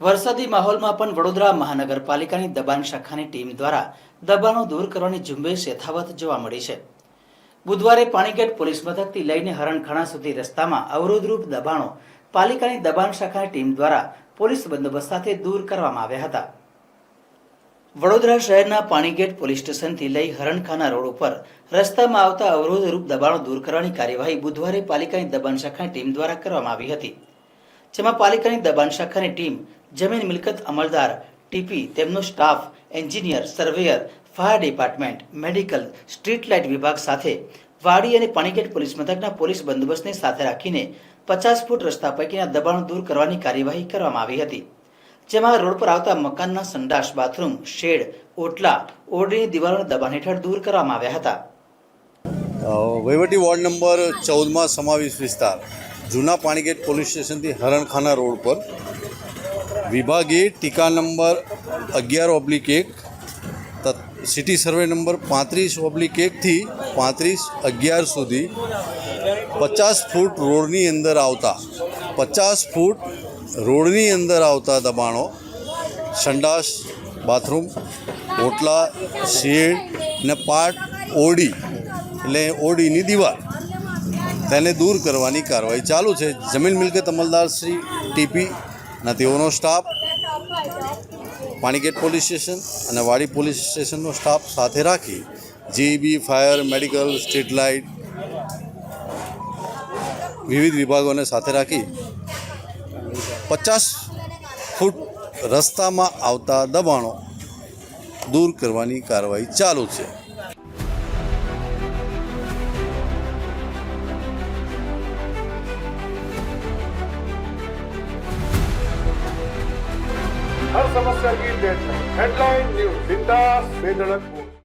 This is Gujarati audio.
વરસાદી માહોલમાં પણ વડોદરા મહાનગરપાલિકાની દબાણ શાખાની ટીમ દ્વારા દબાણો દૂર કરવાની ઝુંબેશ યથાવત જોવા મળી છે. બુધવારે પાણીગેટ પોલીસ મથકથી લઈને હરણખાણા સુધી રસ્તામાં અવરોધરૂપ દબાણો પાલિકાની દબાણ શાખાની ટીમ દ્વારા પોલીસ બંદોબસ્ત સાથે દૂર કરવામાં આવ્યા હતા. વડોદરા શહેરના પાણીગેટ પોલીસ સ્ટેશનથી લઈ હરણખાના રોડ ઉપર રસ્તામાં આવતા અવરોધરૂપ દબાણો દૂર કરવાની કાર્યવાહી બુધવારે પાલિકાની દબાણ શાખાની ટીમ દ્વારા કરવામાં આવી હતી. જેમાં પાલિકાની દબાણ શાખાની ટીમ જમીન મિલકત અમલદાર, ટીપી, તેમનો staff, engineer, surveyor, fire department, medical, street light વિભાગ સાથે વાડી અને પાણીગેટ પોલીસ મથકના પોલીસ બંદોબસ્તને સાથે રાખીને પચાસ ફૂટ રસ્તા પૈકીના દબાણો દૂર કરવાની કાર્યવાહી કરવામાં આવી હતી. જેમાં રોડ પર આવતા મકાનના સંડાસ, બાથરૂમ, શેડ, ઓટલા ઓરડીની દિવાલોને દબાણ હેઠળ દૂર કરવામાં આવ્યા હતા. વહીવટી વોર્ડ નંબર ચૌદમાં સમાવેશ વિસ્તાર, જૂના પાણીગેટ પોલીસ સ્ટેશનથી હરણખાના રોડ પર. વિભાગે ટીકા નંબર અગિયાર ઓબ્લિક એક સિટી સર્વે નંબર પાંત્રીસ ઓબ્લિક એકથી પાંત્રીસ અગિયાર સુધી પચાસ ફૂટ રોડની અંદર આવતા, પચાસ ફૂટ રોડની અંદર આવતા દબાણો, સંડાસ, બાથરૂમ, ઓટલા, શેડ ને પાટ ઓડી, એટલે ઓડીની દીવાલ. તેને દૂર કરવાની કાર્યવાહી ચાલુ છે. જમીન મિલકત અમલદાર શ્રી ટીપી અને તેઓનો સ્ટાફ, પાણીગેટ પોલીસ સ્ટેશન અને વાડી પોલીસ સ્ટેશનનો સ્ટાફ સાથે રાખી GB fire, medical, street light વિવિધ વિભાગોને સાથે રાખી પચાસ ફૂટ રસ્તામાં આવતા દબાણો દૂર કરવાની કાર્યવાહી ચાલુ છે. Headline news બિંદાસ બેધડક